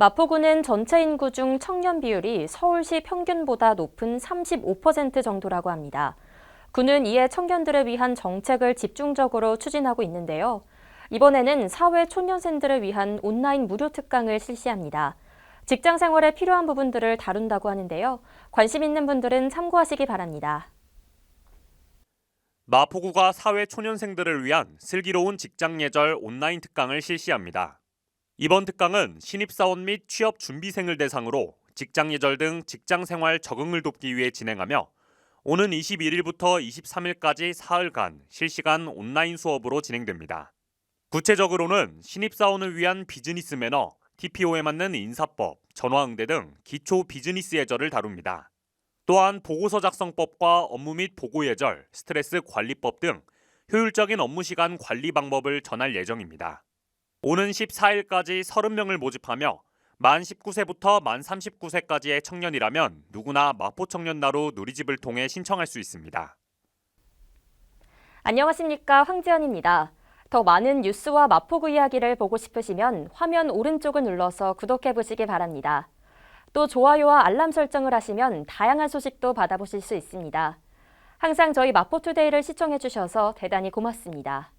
마포구는 전체 인구 중 청년 비율이 서울시 평균보다 높은 35% 정도라고 합니다. 구는 이에 청년들을 위한 정책을 집중적으로 추진하고 있는데요. 이번에는 사회 초년생들을 위한 온라인 무료 특강을 실시합니다. 직장 생활에 필요한 부분들을 다룬다고 하는데요. 관심 있는 분들은 참고하시기 바랍니다. 마포구가 사회 초년생들을 위한 슬기로운 직장 예절 온라인 특강을 실시합니다. 이번 특강은 신입사원 및 취업 준비생을 대상으로 직장 예절 등 직장 생활 적응을 돕기 위해 진행하며 오는 21일부터 23일까지 사흘간 실시간 온라인 수업으로 진행됩니다. 구체적으로는 신입사원을 위한 비즈니스 매너, TPO에 맞는 인사법, 전화응대 등 기초 비즈니스 예절을 다룹니다. 또한 보고서 작성법과 업무 및 보고 예절, 스트레스 관리법 등 효율적인 업무 시간 관리 방법을 전할 예정입니다. 오는 14일까지 30명을 모집하며 만 19세부터 만 39세까지의 청년이라면 누구나 마포 청년나루 누리집을 통해 신청할 수 있습니다. 안녕하십니까. 황지연입니다. 더 많은 뉴스와 마포구 이야기를 보고 싶으시면 화면 오른쪽을 눌러서 구독해 보시기 바랍니다. 또 좋아요와 알람 설정을 하시면 다양한 소식도 받아보실 수 있습니다. 항상 저희 마포투데이를 시청해 주셔서 대단히 고맙습니다.